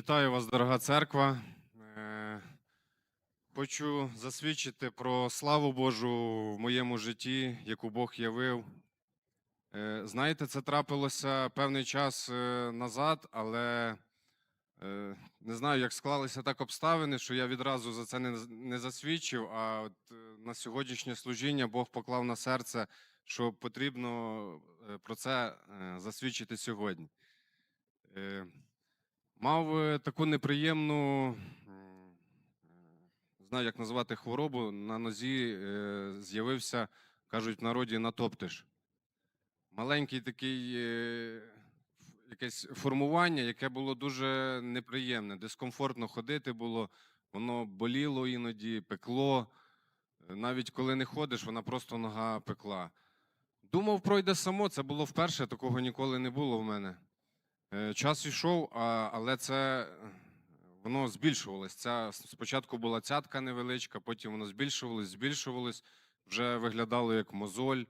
Вітаю вас, дорога церква. Е, Хочу засвідчити про славу Божу в моєму житті, яку Бог явив. Е, Знаєте, це трапилося певний час е, назад, але не знаю, як склалися так обставини, що я відразу за це не, засвідчив. А от на сьогоднішнє служіння Бог поклав на серце, що потрібно про це засвідчити сьогодні. Мав е, таку неприємну, не знаю, як назвати хворобу. На нозі е, з'явився, кажуть в народі, натоптиш. Маленький такий е, якесь формування, яке було дуже неприємне. Дискомфортно ходити було, воно боліло іноді, пекло. Навіть коли не ходиш, вона просто нога пекла. Думав, пройде само. Це було вперше, такого ніколи не було в мене. Е, Час йшов, але це воно збільшувалось. Ця спочатку була цятка невеличка, потім воно збільшувалось, збільшувалось, вже виглядало як мозоль,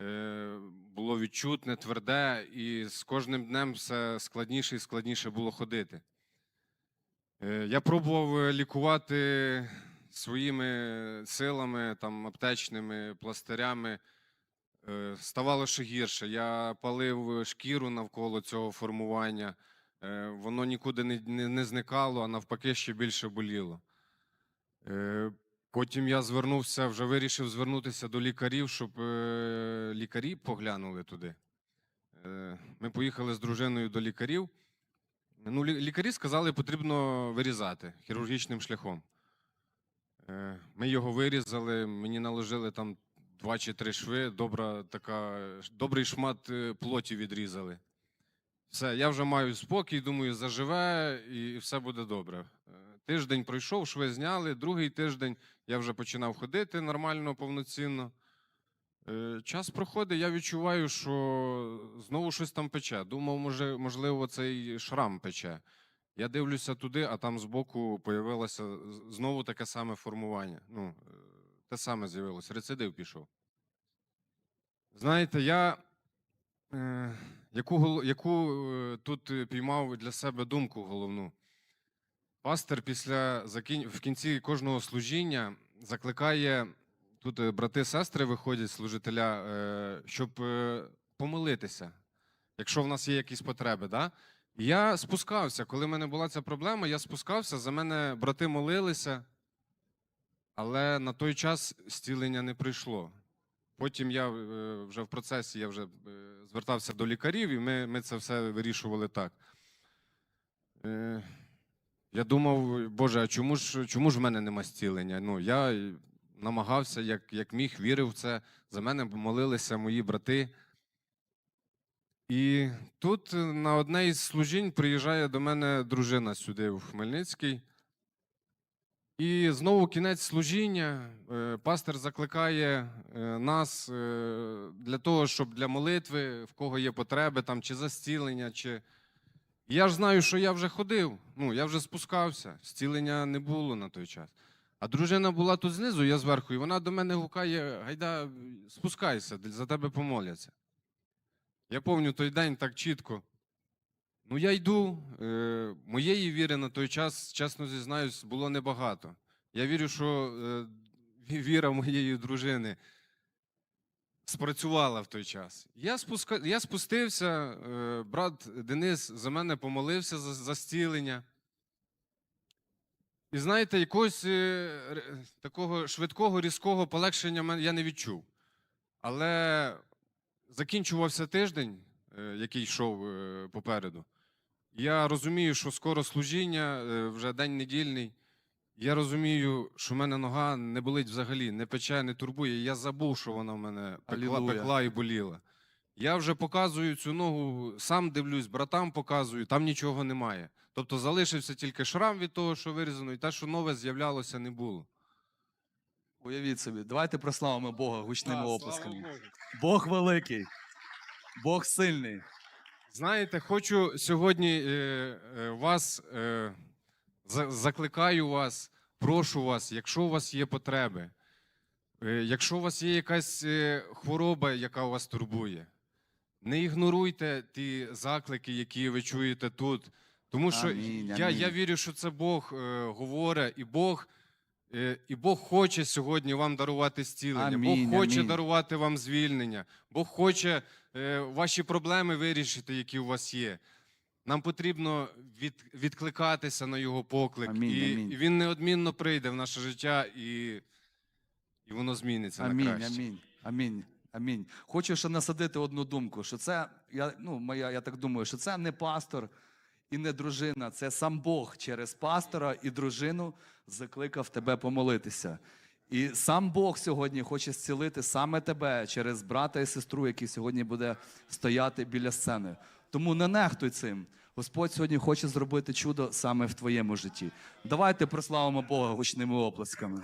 е, було відчутне, тверде, і з кожним днем все складніше і складніше було ходити. Е, Я пробував лікувати своїми силами, там, аптечними пластирями. Е, Ставало ще гірше. Я палив шкіру навколо цього формування. Е, Воно нікуди не, не, не зникало, а навпаки, ще більше боліло. Е, Потім я звернувся, вже вирішив звернутися до лікарів, щоб е, лікарі поглянули туди. Е, Ми поїхали з дружиною до лікарів. Ну, лікарі сказали, потрібно вирізати хірургічним шляхом. Е, Ми його вирізали, мені наложили там два чи три шви, добра така, добрий шмат е, плоті відрізали. Все, я вже маю спокій, думаю, заживе і все буде добре. Е, Тиждень пройшов, шви зняли, другий тиждень я вже починав ходити нормально, повноцінно. Е, Час проходить, я відчуваю, що знову щось там пече. Думав, може, можливо, цей шрам пече. Я дивлюся туди, а там збоку появилося знову таке саме формування. Ну, те саме з'явилось, рецидив пішов. Знаєте, я е, яку, яку е, тут е, піймав для себе думку головну. Пастор після в кінці кожного служіння закликає тут е, брати, сестри виходять, служителя, е, щоб е, помолитися, якщо в нас є якісь потреби. Да? Я спускався, коли в мене була ця проблема, я спускався, за мене брати молилися, але на той час зцілення не прийшло. Потім я е, вже в процесі я вже е, звертався до лікарів, і ми, ми це все вирішували так. Е, Я думав, Боже, а чому ж, чому ж в мене нема зцілення? Ну, я намагався, як, як міг, вірив в це. За мене молилися мої брати. І тут на одне із служінь приїжджає до мене дружина сюди, в Хмельницький. І знову кінець служіння. Е, Пастор закликає е, нас е, для того, щоб для молитви, в кого є потреби, там, чи за чи. Я ж знаю, що я вже ходив, ну, я вже спускався, зцілення не було на той час. А дружина була тут знизу, я зверху, і вона до мене гукає: Гайда, спускайся, за тебе помоляться. Я пам'ятаю той день так чітко. Ну, я йду. Е, моєї віри на той час, чесно зізнаюсь, було небагато. Я вірю, що е, віра моєї дружини спрацювала в той час. Я, спуска... я спустився, е, брат Денис за мене помолився за, за зцілення. І знаєте, якогось такого швидкого, різкого полегшення я не відчув. Але закінчувався тиждень, який йшов попереду. Я розумію, що скоро служіння, е, вже день недільний. Я розумію, що в мене нога не болить взагалі, не пече, не турбує. Я забув, що вона в мене пекла, пекла і боліла. Я вже показую цю ногу, сам дивлюсь, братам показую, там нічого немає. Тобто залишився тільки шрам від того, що вирізано, і те, що нове з'являлося, не було. Уявіть собі, давайте прославимо Бога гучними Да, оплесками. Бог великий, Бог сильний. Знаєте, хочу сьогодні е, е, вас е, закликаю вас, прошу вас, якщо у вас є потреби, якщо у вас є якась хвороба, яка вас турбує, не ігноруйте ті заклики, які ви чуєте тут. Тому що Амінь, я, я вірю, що це Бог говорить, і Бог, і Бог хоче сьогодні вам дарувати зцілення. Амінь, Бог хоче амінь. дарувати вам звільнення. Бог хоче е, ваші проблеми вирішити, які у вас є. Нам потрібно від, відкликатися на його поклик, Амінь, і, амінь. і він неодмінно прийде в наше життя, і, і воно зміниться на Амінь, краще. амінь, амінь, амінь. Хочу ще насадити одну думку, що це, я, ну, моя, я так думаю, що це не пастор і не дружина, це сам Бог через пастора і дружину закликав тебе помолитися. І сам Бог сьогодні хоче зцілити саме тебе через брата і сестру, який сьогодні буде стояти біля сцени. Тому не нехтуй цим. Господь сьогодні хоче зробити чудо саме в твоєму житті. Давайте прославимо Бога гучними оплесками.